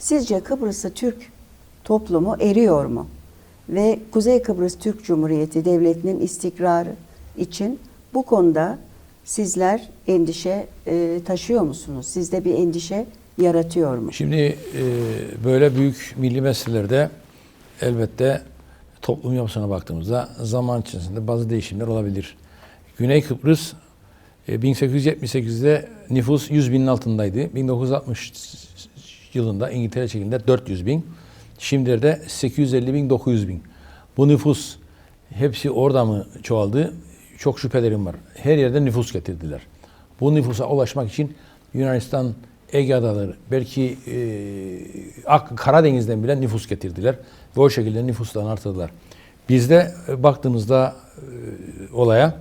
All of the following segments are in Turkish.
Sizce Kıbrıs'ta Türk toplumu eriyor mu? Ve Kuzey Kıbrıs Türk Cumhuriyeti Devleti'nin istikrarı için bu konuda sizler endişe e, taşıyor musunuz? Sizde bir endişe yaratıyor mu? Şimdi e, böyle büyük milli meselelerde elbette toplum yapısına baktığımızda zaman içerisinde bazı değişimler olabilir. Güney Kıbrıs e, 1878'de nüfus 100 binin altındaydı. 1960 yılında İngiltere çekildiğinde 400 bin. Şimdilerde 850 bin, 900 bin. Bu nüfus hepsi orada mı çoğaldı? Çok şüphelerim var. Her yerde nüfus getirdiler. Bu nüfusa ulaşmak için Yunanistan, Ege Adaları, belki e, Ak- Karadeniz'den bile nüfus getirdiler. Ve o şekilde nüfuslarını artırdılar. Bizde e, baktığımızda e, olaya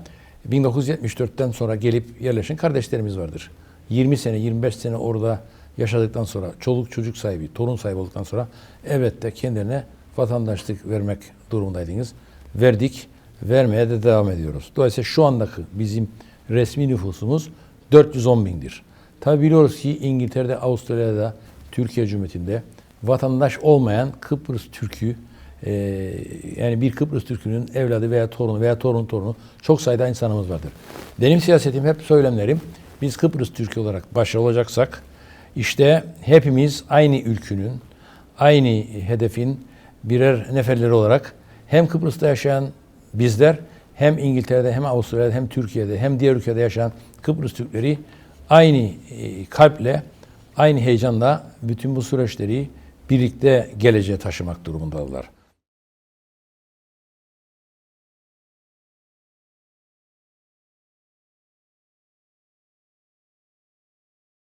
1974'ten sonra gelip yerleşen kardeşlerimiz vardır. 20 sene, 25 sene orada yaşadıktan sonra, çoluk çocuk sahibi, torun sahibi olduktan sonra evet de kendilerine vatandaşlık vermek durumundaydınız. Verdik, vermeye de devam ediyoruz. Dolayısıyla şu andaki bizim resmi nüfusumuz 410 bindir. Tabi biliyoruz ki İngiltere'de, Avustralya'da, Türkiye Cumhuriyeti'nde vatandaş olmayan Kıbrıs Türk'ü e, yani bir Kıbrıs Türk'ünün evladı veya torunu veya torun torunu çok sayıda insanımız vardır. Benim siyasetim hep söylemlerim biz Kıbrıs Türk'ü olarak başarılı olacaksak işte hepimiz aynı ülkünün, aynı hedefin birer neferleri olarak hem Kıbrıs'ta yaşayan bizler hem İngiltere'de hem Avustralya'da hem Türkiye'de hem diğer ülkede yaşayan Kıbrıs Türkleri aynı e, kalple, aynı heyecanla bütün bu süreçleri birlikte geleceğe taşımak durumundadırlar.